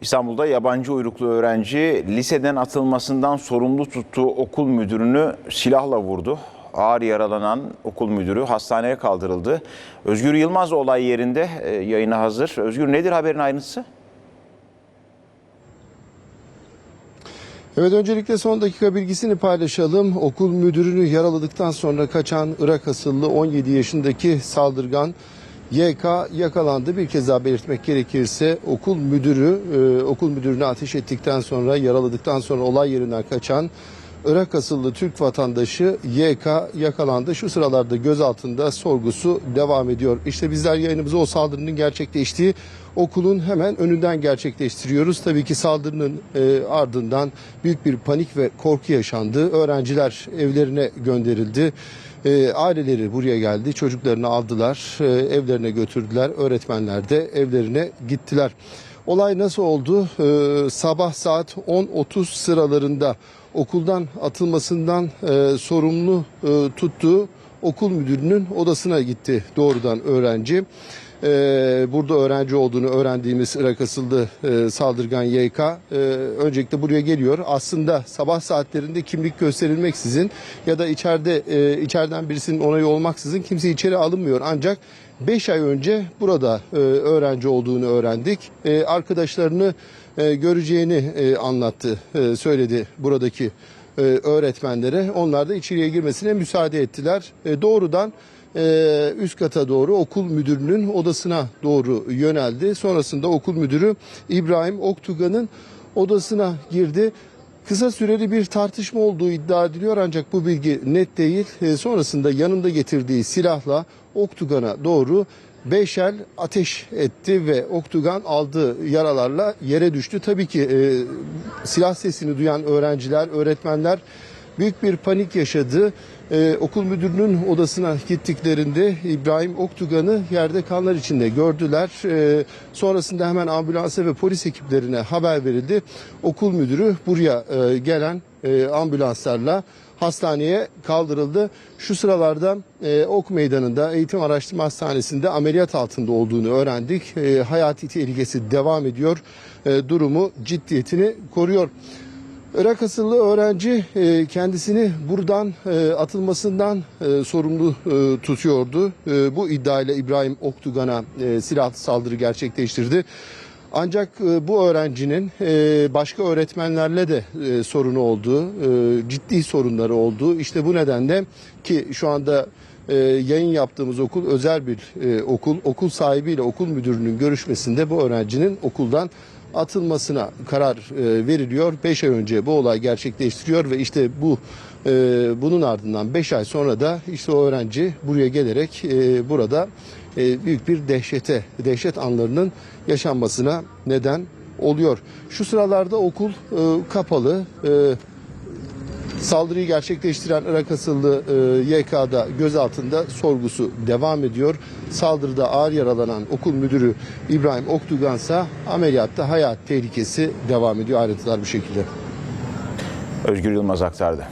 İstanbul'da yabancı uyruklu öğrenci liseden atılmasından sorumlu tuttuğu okul müdürünü silahla vurdu. Ağır yaralanan okul müdürü hastaneye kaldırıldı. Özgür Yılmaz olay yerinde e, yayına hazır. Özgür nedir haberin ayrıntısı? Evet öncelikle son dakika bilgisini paylaşalım. Okul müdürünü yaraladıktan sonra kaçan Irak asıllı 17 yaşındaki saldırgan YK yakalandı. Bir kez daha belirtmek gerekirse okul müdürü e, okul müdürünü ateş ettikten sonra yaraladıktan sonra olay yerinden kaçan Irak asıllı Türk vatandaşı YK yakalandı. Şu sıralarda gözaltında sorgusu devam ediyor. İşte bizler yayınımızı o saldırının gerçekleştiği okulun hemen önünden gerçekleştiriyoruz. Tabii ki saldırının e, ardından büyük bir panik ve korku yaşandı. Öğrenciler evlerine gönderildi. E, aileleri buraya geldi. Çocuklarını aldılar. e, evlerine götürdüler. Öğretmenler de evlerine gittiler. Olay nasıl oldu? Ee, sabah saat 10.30 sıralarında okuldan atılmasından e, sorumlu e, tuttuğu okul müdürünün odasına gitti doğrudan öğrenci. Ee, burada öğrenci olduğunu öğrendiğimiz Irak asıllı e, saldırgan YK e, öncelikle buraya geliyor. Aslında sabah saatlerinde kimlik gösterilmeksizin ya da içeride e, içeriden birisinin onayı olmaksızın kimse içeri alınmıyor. Ancak 5 ay önce burada e, öğrenci olduğunu öğrendik. E, arkadaşlarını e, göreceğini anlattı, söyledi buradaki e, öğretmenlere. Onlar da içeriye girmesine müsaade ettiler. E, doğrudan e, üst kata doğru okul müdürünün odasına doğru yöneldi. Sonrasında okul müdürü İbrahim Oktugan'ın odasına girdi. Kısa süreli bir tartışma olduğu iddia ediliyor ancak bu bilgi net değil. E, sonrasında yanında getirdiği silahla Oktugan'a doğru beşer ateş etti ve Oktugan aldığı yaralarla yere düştü. Tabii ki e, silah sesini duyan öğrenciler, öğretmenler büyük bir panik yaşadı. Ee, okul müdürünün odasına gittiklerinde İbrahim Oktugan'ı yerde kanlar içinde gördüler. Ee, sonrasında hemen ambulansa ve polis ekiplerine haber verildi. Okul müdürü buraya e, gelen e, ambulanslarla hastaneye kaldırıldı. Şu sıralarda e, Ok Meydanı'nda Eğitim Araştırma Hastanesi'nde ameliyat altında olduğunu öğrendik. E, hayati tehlikesi devam ediyor. E, durumu ciddiyetini koruyor. Irak asıllı öğrenci e, kendisini buradan e, atılmasından e, sorumlu tutuyordu. Bu iddiayla İbrahim Oktugan'a e, silah saldırı gerçekleştirdi. Ancak e, bu öğrencinin e, başka öğretmenlerle de e, sorunu olduğu, ciddi sorunları olduğu. İşte bu nedenle ki şu anda yayın yaptığımız okul özel bir okul. Okul sahibiyle okul müdürünün görüşmesinde bu öğrencinin okuldan atılmasına karar e, veriliyor. 5 ay önce bu olay gerçekleştiriyor ve işte bu e, bunun ardından 5 ay sonra da işte o öğrenci buraya gelerek e, burada e, büyük bir dehşete, dehşet anlarının yaşanmasına neden oluyor. Şu sıralarda okul e, kapalı. E, Saldırıyı gerçekleştiren Irak asıllı e, YK'da gözaltında sorgusu devam ediyor. Saldırıda ağır yaralanan okul müdürü İbrahim Oktugan ise ameliyatta hayat tehlikesi devam ediyor. Ayrıntılar bu şekilde. Özgür Yılmaz aktardı.